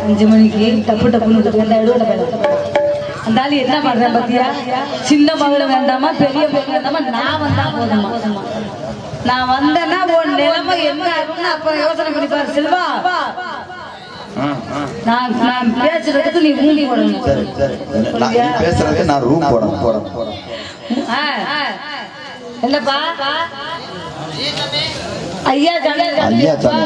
அஞ்சு மணிக்கு டப்பு டப்புன்னு எடுவட்ட போயிடும் அந்த ஆளு என்ன பண்றேன் பாத்தியா? சின்ன மகள் வேண்டாமா பெரிய மகள் வேண்டாமா? நான் வந்தா போதுமா நான் வந்தேன்னா உன் நிலைமை என்ன அப்ப யோசனை பண்ணி பாரு செல்வா. நான் நான் பேசுறதுக்கு நீ பேசுறதுக்கு நான் ரூம் போடணும். போடணும். என்னப்பா? ஐயா சாமி. ஐயா சாமி.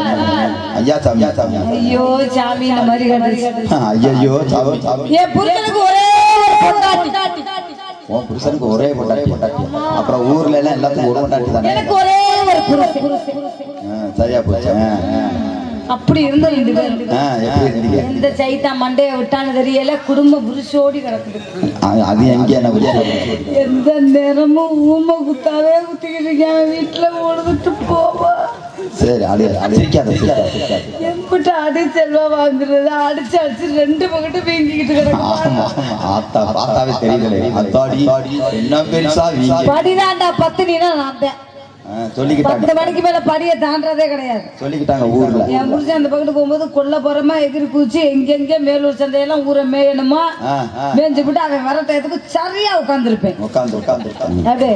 ஐயா சாமி. சாமி ஐயோ சாமி இந்த மாதிரி கட்டுச்சு ஐயோ சாமி சாமி. என் புருஷனுக்கு ஒரே பொண்டாட்டி. உன் புருஷனுக்கு ஒரே பொண்டாட்டி. பொண்டாட்டி அப்புறம் ஊர்ல எல்லாம் எல்லாத்துக்கும் ஒரு பொண்டாட்டி தானே? எனக்கு ஒரே ஒரு புருஷன். ஆ, சரியா போச்சு. அப்படி இருந்தோம் ரெண்டு எந்த சைத்தா மண்டைய விட்டான்னு தெரியல குடும்ப புருஷோடி கிடக்குது. அது எங்கே எந்த நேரமும் ஊமை குத்தாவே குத்திக்கிட்டு இருக்கேன். வீட்டுல உழுதுட்டு போவா. சரி அடி அடி சிரிக்காத சிரிக்காத சிரிக்காத. எம்பிட்ட அடி செல்வா வாங்குறது அடிச்சு அடிச்சு ரெண்டு பக்கத்து வீங்கிக்கிட்டு கிடக்கு. ஆமா ஆமா ஆத்தா பார்த்தாவே தெரியல அத்தாடி என்ன பெருசா படிதாண்டா பத்தினா நான் தான் சொல்லிக்கிட்டாங்க. பத்து மணிக்கு மேல படியை தாண்டறதே கிடையாது. சொல்லிக்கிட்டாங்க ஊர்ல. என் புருஷன் அந்த பக்கத்து போகும்போது கொல்ல போறமா எகிரி குச்சி எங்கெங்க மேலூர் சந்தையெல்லாம் ஊரை மேயணுமா. மேய்ஞ்சு விட்டு அவன் வர டயத்துக்கு சரியா உட்காந்துருப்பேன் உட்காந்து உட்காந்து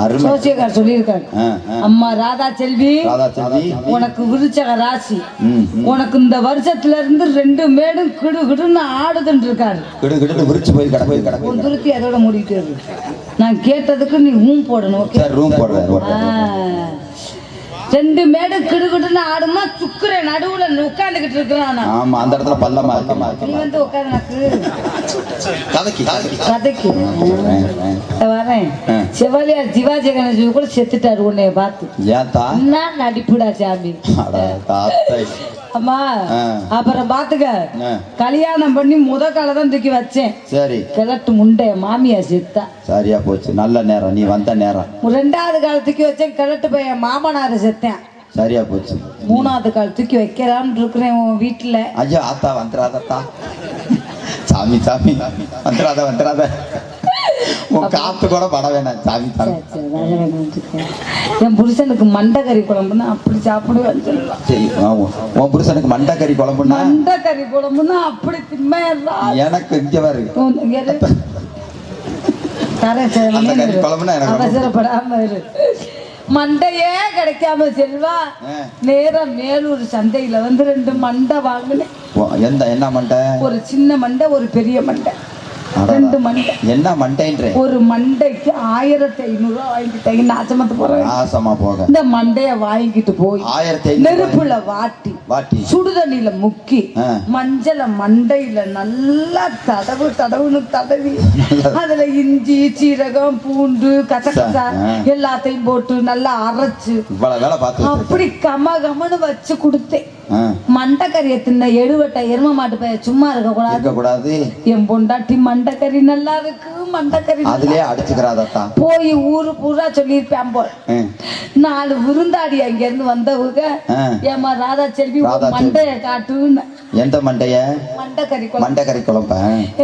அருமை. சோசியக்கார். அம்மா ராதா செல்வி உனக்கு விருச்சக ராசி. உனக்கு இந்த வருஷத்துல இருந்து ரெண்டு மேடும் கிடு கிடுன்னு ஆடுதுன்னு இருக்காரு. கிடு கிடுன்னு விரிச்சு போய் கிடக்கு. போய் கிடக்கு உன் துருத்தி அதோட மூடிட்டு நான் கேட்டதுக்கு நீ போடணும் ஓகே ரூம் போடுறேன் ரெண்டு மேடு கிடு கிடுன்னு ஆடுமா சுக்குற நடுவுல உட்காந்துக்கிட்டு இருக்கிறான். ஆமா அந்த இடத்துல பள்ளமா இருக்குமா நீ வந்து உட்காரு எனக்கு கதைக்கு வரேன். செவாலியார் சிவாஜி கணேசன் கூட செத்துட்டாரு உன்னைய பார்த்து. என்ன நடிப்புடா சாமி. அம்மா. அப்புறம் பாத்துக்க. கல்யாணம் பண்ணி முத காலை தான் தூக்கி வச்சேன். சரி. கிழட்டு முண்டை மாமியா செத்தா. சரியா போச்சு. நல்ல நேரம். நீ வந்த நேரம். ரெண்டாவது கால் தூக்கி வச்சேன். கிழட்டு பையன் மாமனார் செத்தேன். சரியா போச்சு. மூணாவது கால் தூக்கி வைக்கலாம்னு இருக்கிறேன் உன் வீட்டுல ஐயோ ஆத்தா வந்துடாதத்தா. சாமி சாமி. வந்துடாத வந்துடாத. உன் காத்து கூட பட வேணாம் சாமி. என் புருஷனுக்கு மண்டைக்கறி குழம்புன்னா அப்படி சாப்பிடுவேன் சொல்லலாம் உன் புருஷனுக்கு மண்டைக்கறி குழம்புன்னா? மண்டைக்கறி குழம்புன்னா அப்படி திம்மையா எனக்கு இங்க. குழம்புனா அவசரப்படாம இரு. மண்டையே கிடைக்காம செல்வா. ஆ. நேரா மேலூர் சந்தையில வந்து ரெண்டு மண்டை வாங்கினேன். எந்த என்ன மண்டை? ஒரு சின்ன மண்டை ஒரு பெரிய மண்டை. ரெண்டு மண்டை. என்ன மண்டைன்ற? ஒரு மண்டைக்கு ஆயிரத்தி ஐநூறு ரூபா வாங்கிட்டேன் நாச்சமத்து போறேன். ஆசமா போக. இந்த மண்டைய வாங்கிட்டு போய் ஆயிரத்தி நெருப்புல வாட்டி வாட்டி. சுடுதண்ணில முக்கி. மஞ்சள மண்டையில நல்லா தடவு தடவுன்னு தடவி அதுல இஞ்சி சீரகம் பூண்டு கசகசா. எல்லாத்தையும் போட்டு நல்லா அரைச்சு. அப்படி கம கமன்னு வச்சு கொடுத்தேன். மண்டைக்கறியை தின்ன எடுவட்ட எரும மாட்டு பைய சும்மா இருக்க கூடாது என் பொண்டாட்டி மண்டைக்கறி நல்லா இருக்கு மண்டைக்கறி அதுலயே அடிச்சுக்கிறாதத்தா? போய் ஊரு பூரா சொல்லியிருப்பேன் போல். நாலு விருந்தாடி அங்க இருந்து வந்தவங்க. ஏமா ராதா செல்வி மண்டைய காட்டுன்னு. எந்த மண்டைய? மண்டைக்கறி மண்டைக்கறி குழம்ப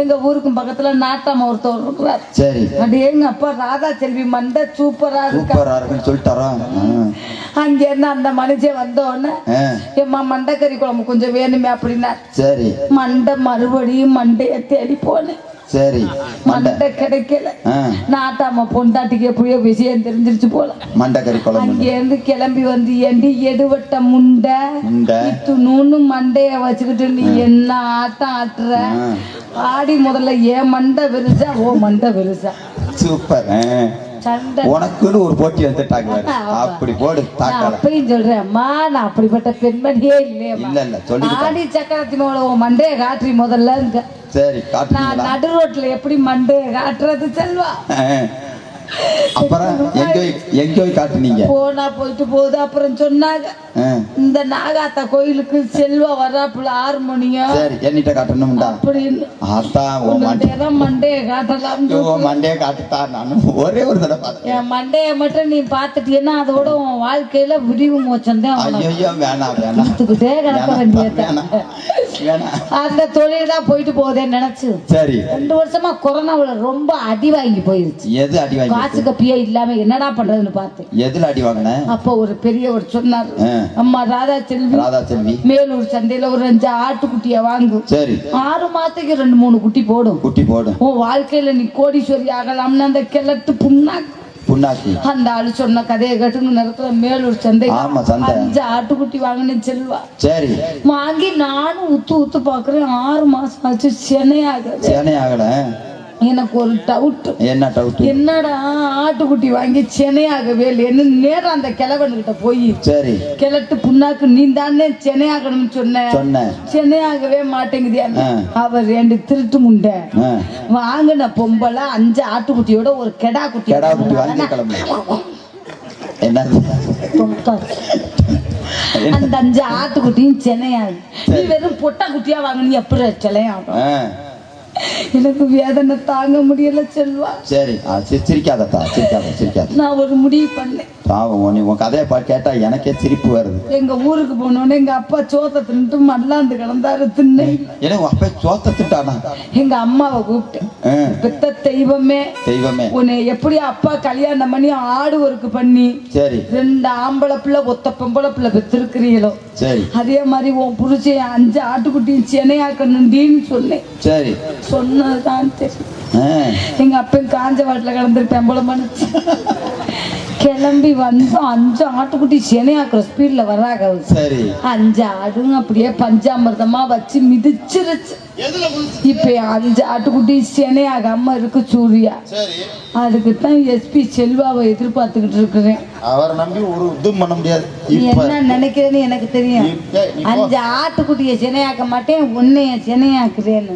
எங்க ஊருக்கும் பக்கத்துல நாட்டாம ஒருத்தர் இருக்கிறார். சரி. அடி எங்க அப்பா ராதா செல்வி மண்டை சூப்பரா இருக்கா? சூப்பரா இருக்குன்னு சொல்லிட்டாரோ? அங்க இருந்து அந்த மனுஷன் வந்த உடனே ஆ, ஏம்மா மண்டைக்கறி குழம்பு கொஞ்சம் வேணுமே அப்படின்னா சரி. மண்டை மறுபடியும் மண்டைய தேடி போனேன். சரி மண்டை. மண்டை கிடைக்கல. நாட்டாம பொண்டாட்டிக்கு எப்படியோ விஷயம் தெரிஞ்சிருச்சு போல. மண்டைக்கறி குழம்பு அங்க இருந்து கிளம்பி வந்து ஏண்டி எடுவட்ட முண்டை? முண்டை. நூன்னு மண்டைய வச்சுக்கிட்டு நீ என்ன ஆட்டம் ஆட்டுற. ஆடி முதல்ல ஏன் மண்டை பெருசா ஓ மண்டை பெருசா சூப்பர். உனக்குன்னு ஒரு போட்டி பாரு. அப்படி போடு அப்பயும் சொல்றேன் அம்மா நான் அப்படிப்பட்ட பெண்மணியே இல்லையம்மா இல்ல இல்ல சொல்லிக்கிட்டேன் ஆடி சக்கரத்தி மேல உன் மண்டைய காற்றி முதல்ல. சரி நான் நடு ரோட்ல எப்படி மண்டைய காட்டுறது செல்வா. அப்புறம் எங்க எங்க போய் காட்டுனீங்க. போனா போயிட்டு போகுது. அப்புறம் சொன்னாங்க. இந்த நாகாத்தா கோயிலுக்கு செல்வா வர்றாப்புல ஆறு மணியா? சரி என்னிட்ட காட்டணும்டா. அப்படின்னு. அத்தா உன் மண்டை நேரம் மண்டைய காட்டலாம் உன் மண்டையை காட்டுத்தா நானும். ஒரே ஒரு தடவை பார்த்தேன். என் மண்டைய மட்டும் நீ பாத்துட்டீன்னா அதோட உன் வாழ்க்கையில விடிவு மோச்சம் தான் ஐயோ வேணாம் வேணாம். கிடக்க வேணாம், வேண்டியது வேணாம். வேணாம். அந்த தொழில் தான் போயிட்டு போகுதேன்னு நினைச்சு. சரி. ரெண்டு வருஷமா கொரோனாவுல ரொம்ப அடி வாங்கி போயிருச்சு. எது அடி வாங்கி காசு கப்பியே இல்லாம என்னடா பண்றதுன்னு பார்த்தேன் எதுல அடி வாங்கின? அப்போ ஒரு பெரியவர் சொன்னார். அம்மா ராதா செல்வி ராதா செல்வி. மேலூர் சந்தையில ஒரு அஞ்சு ஆட்டுக்குட்டிய வாங்கு. சரி. ஆறு மாசத்துக்கு ரெண்டு மூணு குட்டி போடும். குட்டி போடும். உன் வாழ்க்கையில நீ கோடீஸ்வரி ஆகலாம்னு அந்த கிழட்டு புண்ணாக்கு. புண்ணாக்கு. அந்த ஆளு சொன்ன கதையை கட்டுன்னு நேரத்துல மேலூர் சந்தை ஆமா, சந்தை. அஞ்சு ஆட்டுக்குட்டி வாங்கினேன் செல்வா. சரி. வாங்கி நானும் உத்து உத்து பாக்குறேன் ஆறு மாசம் ஆச்சு சென்னையாக சேனை ஆகல. எனக்கு ஒரு டவுட் என்ன டவுட் என்னடா ஆட்டுக்குட்டி வாங்கி சென்னையாகவே இல்லைன்னு நேரம் அந்த கிழவன்கிட்ட போய் சரி. கிழட்டு புண்ணாக்கு நீ தானே சென்னையாகணும்னு சொன்ன. சொன்னேன் சென்னையாகவே மாட்டேங்குதியா. அவர் ரெண்டு திருட்டு முண்டை. வாங்கின பொம்பளை அஞ்சு ஆட்டுக்குட்டியோட ஒரு கெடா குட்டி. கெடா குட்டி வாங்கி கிளம்பு என்னது? அந்த அஞ்சு ஆட்டுக்குட்டியும் சென்னையாகும் நீ வெறும் பொட்டா குட்டியா வாங்கினீ எப்படி சென்னையாகும். எனக்கு வேதனை தாங்க முடியல செல்வா. சரி சிரிக்காதத்தா சிரிக்காத சிரிக்காத. நான் ஒரு முடிவு பண்ணேன். பாவம் உன் உன் கதையை பா கேட்டா எனக்கே சிரிப்பு வருது. எங்க ஊருக்கு போனோடனே எங்க அப்பா சோத்தை தின்னுட்டு மல்லாந்து கிடந்தாரு திண்ணை ஏன்னா உன் அப்பா சோத்த திட்டானா? எங்க அம்மாவை கூப்பிட்டேன். பெத்த தெய்வமே தெய்வமே. உன்னை எப்படி அப்பா கல்யாணம் பண்ணி ஆடு ஒர்க்கு பண்ணி சரி. ரெண்டு ஆம்பளை பிள்ளை ஒத்த பொம்பளை பிள்ளை பெற்றிருக்கிறீங்களோ சரி. அதே மாதிரி உன் புருஷன் அஞ்சு ஆட்டுக்குட்டியும் சென்னையாக்கணுண்டின்னு சொன்னேன். சரி. சொன்னதுதான் தெரியும் ஆ. எங்க அப்பன் காஞ்ச வாட்டில் கிடந்துட்டு பெம்பளம் பண்ணுச்சு கிளம்பி வந்து அஞ்சு ஆட்டுக்குட்டி சென்னையாக்குற ஸ்பீட்ல வர்றாங்க. சரி அஞ்சு ஆடும் அப்படியே பஞ்சாமிர்தமா வச்சு மிதிச்சிருச்சு இப்ப அஞ்சு ஆட்டுக்குட்டி சென்னையாகாம இருக்கு சூர்யா. சரி. அதுக்கு தான் எஸ்பி செல்வாவை எதிர்பார்த்துக்கிட்டு இருக்கிறேன். அவரை நம்பி ஒரு இதுவும் பண்ண முடியாது. என்ன நினைக்கிறேன்னு எனக்கு தெரியும். அஞ்சு ஆட்டுக்குட்டியை சென்னையாக்க மாட்டேன் உன்னைய சென்னையாக்குறேன்னு.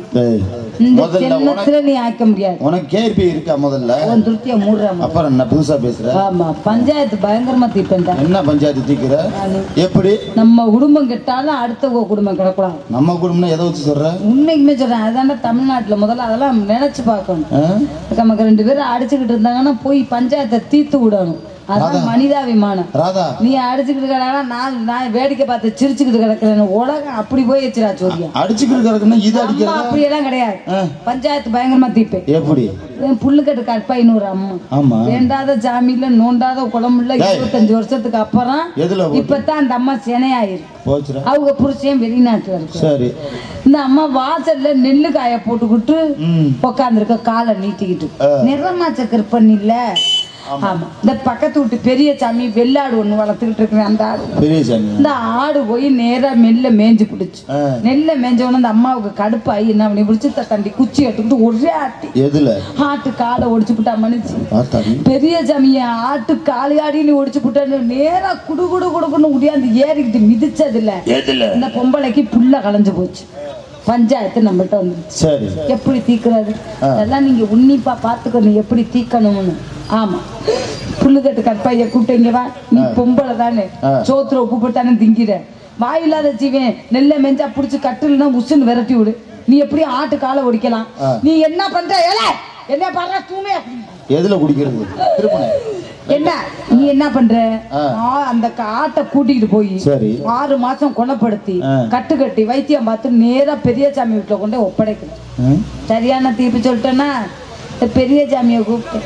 இந்த ஜென்மத்துல நீ ஆக்க முடியாது. உனக்கு கேள்வி இருக்கா முதல்ல? உன் திருப்தியை மூடுறாம அப்புறம் என்ன புதுசா பேசுற? ஆமா பஞ்சாயத்து பயங்கரமா தீப்பேன்டா என்ன பஞ்சாயத்து தீக்கிற. எப்படி? நம்ம குடும்பம் கெட்டாலும் அடுத்த குடும்பம் கிடக்கூடாது. நம்ம குடும்பம்னா எதை வச்சு சொல்ற? உண்மைக்குமே சொல்றேன்? அதான தமிழ்நாட்டுல முதல்ல அதெல்லாம் நினைச்சு பார்க்கணும்? நமக்கு ரெண்டு பேரும் அடிச்சுக்கிட்டு இருந்தாங்கன்னா போய் பஞ்சாயத்தை தீர்த்து விடணும். அதான் மனிதாபிமானம். ராதா. நீ அடிச்சுக்கிட்டு கிடக்கா நான் நான் வேடிக்கை பார்த்து சிரிச்சுக்கிட்டு கிடக்குறேன் உலகம் அப்படி போய் வச்சுரா சோரியா அடிச்சுக்கிட்டு கிடக்குன்னா இது அடிக்கிறதா? அப்படியெல்லாம் கிடையாது. பஞ்சாயத்து பயங்கரமா தீப்பேன் எப்படி? என் புல்லுக்கட்டு கற்பாயின்னு ஒரு அம்மா. ஆமா. வேண்டாத ஜாமீன்ல நோண்டாத குழம்புல. இருபத்தஞ்சு வருஷத்துக்கு அப்புறம்? இப்பதான் அந்த அம்மா சினையாயிருக்கு அவங்க புருஷன் வெளிநாட்டுல இருக்கு சரி. இந்த அம்மா வாசல்ல நெல்லு காய போட்டுக்கிட்டு உட்காந்துருக்க காலை நீட்டிக்கிட்டு. நிறமாச்ச கற்பன் இல்ல ஆமா. இந்த பக்கத்து வீட்டு பெரிய சாமி வெள்ளாடு ஒண்ணு வளர்த்துக்கிட்டு இருக்கிறேன் அந்த ஆடு. பெரிய சாமி. இந்த ஆடு போய் நேரா மெல்ல மேய்ஞ்சு பிடிச்சு. நெல்ல மேய்ஞ்ச உடனே அந்த அம்மாவுக்கு கடுப்பாயி என்ன பண்ணி பிடிச்சி தண்டி குச்சி எடுத்துக்கிட்டு ஒரே ஆட்டி. எதுல? ஆட்டு காலை ஒடிச்சு விட்டா மனுச்சு பெரிய ஜமிய ஆட்டு காலி ஆடின்னு ஒடிச்சு விட்டான்னு நேரா குடு குடு குடுக்குன்னு உடியாந்து ஏறிக்கிட்டு மிதிச்சதுல எதுல? இந்த பொம்பளைக்கு புல்ல களைஞ்சு போச்சு. பஞ்சாயத்து நம்மள்ட்ட வந்துருச்சு சரி. எப்படி தீக்குறது ஆ. அதெல்லாம் நீங்க உன்னிப்பா பாத்துக்கணும் எப்படி தீக்கணும்னு. ஆமா. புல்லுக்கட்டு கற்பாய கூப்பிட்டீங்க வா. நீ பொம்பளை தானே. சோத்துல உப்பு போட்டு தானே திங்கிற. வாயில்லாத ஜீவன். நெல்லை மெஞ்சா புடிச்சு கட்டுலன்னா உசுன்னு விரட்டி விடு. நீ எப்படி ஆட்டு காலை ஒடிக்கலாம். நீ என்ன பண்ற? ஏல! என்ன பண்ற தூமே எதுல குடிக்கிறது? திருப்பணை. என்ன? நீ என்ன பண்ற? அந்த ஆட்டை கூட்டிட்டு போய் ஆறு மாசம் குணப்படுத்தி. கட்டு கட்டி வைத்தியம் பார்த்து நேரா பெரியசாமி வீட்டுல கொண்டு ம்? சரியான தீர்ப்பு சொல்லிட்டேன்னா பெரிய சாமியை கூப்பிட்டேன்.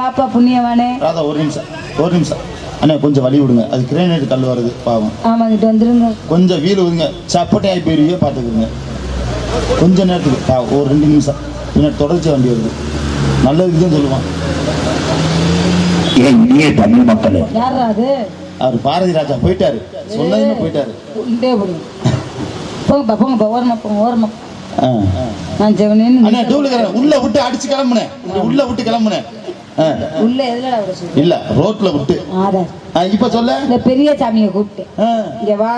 வாப்பா புண்ணியவானே. ஒரு நிமிஷம். ஒரு நிமிஷம். அண்ணே கொஞ்சம் வழி விடுங்க. அது கிரேனைட் கல் வருது பாவம். ஆமாங்கிட்டு வந்துருங்க. கொஞ்சம் வீல் விடுங்க. சப்பட்டை ஆகி போயிருவீங்க பார்த்துக்குங்க. கொஞ்ச நேரத்துக்கு ஒரு ரெண்டு நிமிஷம். பின்னாடி தொடர்ச்சி வண்டி வருது. நல்லதுக்கு தான் சொல்லுவான். என் இனிய தமிழ் மக்களே. அவர் பாரதி ராஜா போயிட்டாரு. சொன்னதுமே போயிட்டாரு. போங்கப்பா போங்கப்பா ஓரமா போங்க ஓரமா. நான் டூலுக்கிறேன் உள்ள விட்டு அடிச்சு கிளம்புனேன். உள்ள விட்டு கிளம்புனேன். உள்ள சொல்லு? இல்ல ரோட்ல விட்டு. இப்ப சொல்ல. இந்த பெரிய சாமியை கூப்பிட்டேன் ஆ. இங்க வா.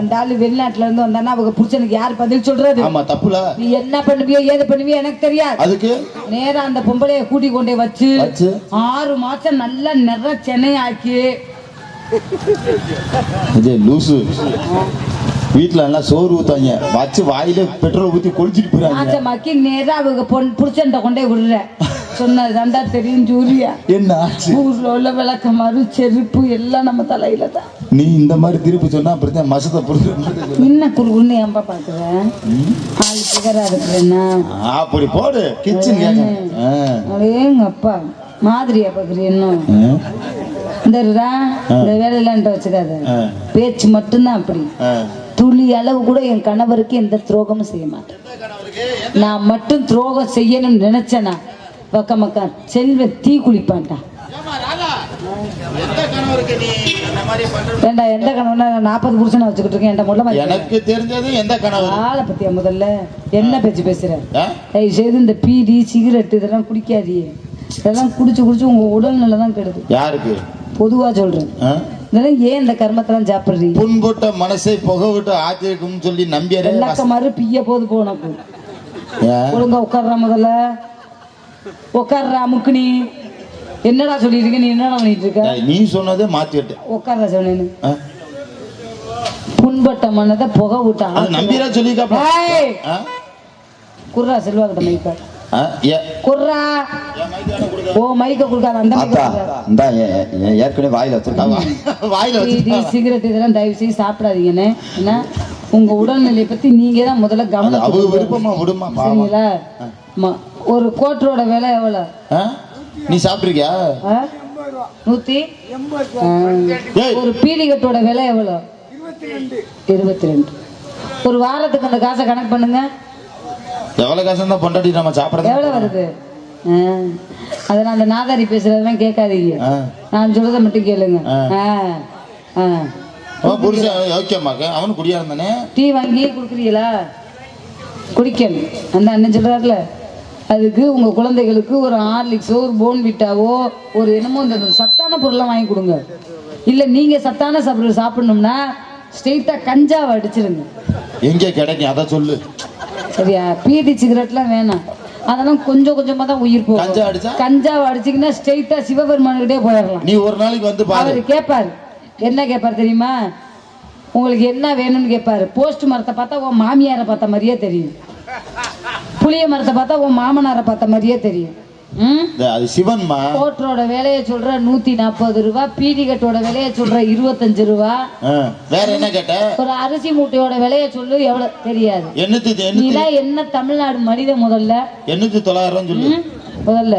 அந்த ஆளு வெளிநாட்டுல இருந்து வந்தானா அவங்க புருஷனுக்கு யார் பதில் சொல்றது? ஆமா தப்புல. நீ என்ன பண்ணுவியோ ஏது பண்ணுவியோ எனக்கு தெரியாது. அதுக்கு? நேரா அந்த பொம்பளைய கூட்டி கொண்டே வச்சு ஆறு மாசம் நல்லா நிற சென்னையாக்கி. இது லூசு. வீட்டுல நல்லா சோறு ஊத்தாங்க. வச்சு வாயில பெட்ரோல் ஊத்தி கொளிச்சிட்டு போயிறாங்க. நாசமாக்கி நேரா அவங்க பொன் புருஷன்ட்ட கொண்டே விடுற சொன்னது தாண்டா தெரியும் ஜூரியா என்ன ஊர்ல உள்ள விளக்கமாறு செருப்பு எல்லாம் நம்ம தலையில தான் நீ இந்த மாதிரி திருப்பி சொன்னா அப்படித்தான் மசத்தை புரிஞ்சு என்ன குறுகுன்னு ஏன்பா பாக்குறேன் ஆள் பிகரா இருக்கிறேன்னா? அப்படி போடு கிச்சன் அப்பா மாதிரியா பாக்குறீ இன்னும்? இந்த இந்த வேலையெல்லாம் என்கிட்ட வச்சுக்காத பேச்சு மட்டும்தான் அப்படி. துளி அளவு கூட என் கணவருக்கு எந்த துரோகமும் செய்ய மாட்டேன். நான் மட்டும் துரோகம் செய்யணும்னு நினைச்சேனா பக்க மக்கா செல்வ தீ குளிப்பான்டா ஏண்டா எந்த கணவனா நாற்பது புருஷனை வச்சுக்கிட்டு இருக்கேன் என்கிட்ட முதல்ல எனக்கு தெரிஞ்சது எந்த கணவர்? ஆளை பத்தியா முதல்ல? என்ன பேச்சு பேசுற? தயவு செய்து இந்த பீடி சிகரெட் இதெல்லாம் குடிக்காதீங்க இதெல்லாம் குடிச்சு குடிச்சு உங்க உடல்நிலை தான் கெடுது. யாருக்கு? பொதுவா சொல்றேன்? இதெல்லாம் ஏன் இந்த கர்மத்தெல்லாம் சாப்பிடுறீங்க புண்பட்ட மனசை புகை விட்டு ஆத்திருக்கும்னு சொல்லி நம்பியாரே மாதிரி பிய போது ஏன்? ஒழுங்கா உட்கார்றா முதல்ல. உட்கார்றா முக்குனி. என்னடா சொல்லிட்டு இருக்க? நீ என்னடா பண்ணிட்டு இருக்க? நீ சொன்னதே மாத்திட்டேன் உட்கார்றா சொன்னேன்னு? புண்பட்ட மனதை புகை விட்டான். நம்பிரா ஏய், குர்ரா செல்வா கிட்ட மைக்க குர்ரா ஓ மைக்க கொடுக்காத அந்த. இந்தா ஏற்கனவே வாயில வச்சிருக்காங்க வாயில பீடி வச்சு சிகரெட் இதெல்லாம் தயவு செய்து சாப்பிடாதீங்கண்ணே. என்ன? உங்க உடல்நிலையை பத்தி நீங்க தான் முதல்ல கவனம் அவங்க. விருப்பமா விடுமா சரிங்களா. ஒரு கோட்டரோட விலை எவ்வளோ? நீ சாப்பிட்டிருக்கியா? ஆ? நூத்தி. ஒரு பீடிகட்டோட விலை எவ்வளோ? இருபத்தி ரெண்டு. ஒரு வாரத்துக்கு அந்த காசை கணக்கு பண்ணுங்க. எவ்வளவு காசு தான் பொண்டாட்டி நம்ம சாப்பிடறது எவ்வளோ வருது. அதெல்லாம் அந்த நாதாரி பேசுறதெல்லாம் கேட்காதீங்க. நான் சொல்றதை மட்டும் கேளுங்க. புருஷன் ஓகேம்மாக்க அவனு குடியா இருந்தானே டீ வாங்கி கொடுக்குறீங்களா? குடிக்கணும். அந்த அண்ணன் சொல்றாருல அதுக்கு உங்க குழந்தைகளுக்கு ஒரு ஹார்லிக்ஸோ ஒரு போன் விட்டாவோ ஒரு என்னமோ இந்த சத்தான பொருளாக வாங்கி கொடுங்க. இல்லை நீங்க சத்தான சாப்பிட சாப்பிடணும்னா ஸ்ட்ரெயிட்டா கஞ்சாவை அடிச்சிருங்க. எங்கே கிடைக்கும்? அதை சொல்லு. சரியா? பீடி சிகரெட்லாம் வேணாம். அதெல்லாம் கொஞ்சம் கொஞ்சமா தான் உயிர் போகும். கஞ்சா அடிச்சா? கஞ்சாவை அடிச்சிங்கன்னா ஸ்ட்ரெயிட்டா சிவபெருமானுக்கிட்டே போயிடலாம். நீ ஒரு நாளைக்கு வந்து அவர் கேட்பாரு என்ன கேட்பாரு தெரியுமா? உங்களுக்கு என்ன வேணும்னு கேட்பாரு போஸ்ட் மரத்தை பார்த்தா உன் மாமியாரை பார்த்த மாதிரியே தெரியும். புளிய மரத்தை பார்த்தா உன் மாமனாரை பார்த்த மாதிரியே தெரியும். அது சிவன்மா. கோட்டரோட விலையை சொல்ற நூத்தி நாற்பது ரூபா பீடிகட்டோட விலையை சொல்ற இருபத்தஞ்சு ரூபா. வேற என்ன கேட்ட? ஒரு அரிசி மூட்டையோட விலையை சொல்லு எவ்வளவு தெரியாது. நீலாம் என்ன தமிழ்நாடு மனித முதல்ல? எண்ணூத்தி தொள்ளாயிரம் சொல்லு? முதல்ல.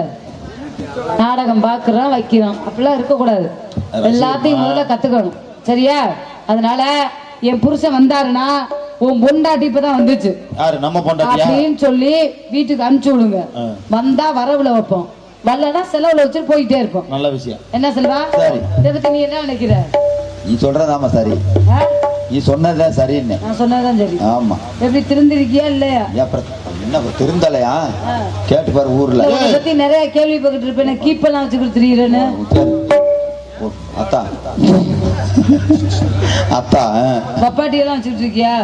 நாடகம் பார்க்குறோம் வைக்கிறோம் அப்படிலாம் இருக்கக்கூடாது. எல்லாத்தையும் முதல்ல கற்றுக்கணும் சரியா? அதனால என் புருஷன் வந்தாருன்னா உன் பொண்டாட்டி இப்பதான் வந்துச்சு. யாரு? நம்ம பொண்டாட்டியா? அப்படின்னு சொல்லி வீட்டுக்கு அனுப்பிச்சு விடுங்க. வந்தா வரவுல வைப்போம். வரலன்னா செலவுல வச்சுட்டு போயிட்டே இருப்போம். நல்ல விஷயம். என்ன செல்வா? சரி. இதை பத்தி நீ என்ன நினைக்கிற? நீ சொல்றதாமா சரி? நீ சொன்னதுதான் சரின்னு. நான் சொன்னதுதான் சரி. ஆமா. எப்படி திருந்திருக்கியா இல்லையா? என்ன திருந்தலையா. கேட்டு பாரு ஊர்ல. பத்தி நிறைய கேள்விப்பட்டு இருப்பேன். கீப்பெல்லாம் வச்சு கொடுத்துறீங்கன்னு சரி. ஓ, அத்தா. அத்தா ஆ. பப்பாட்டி எல்லாம் வச்சுட்டு இருக்கியா.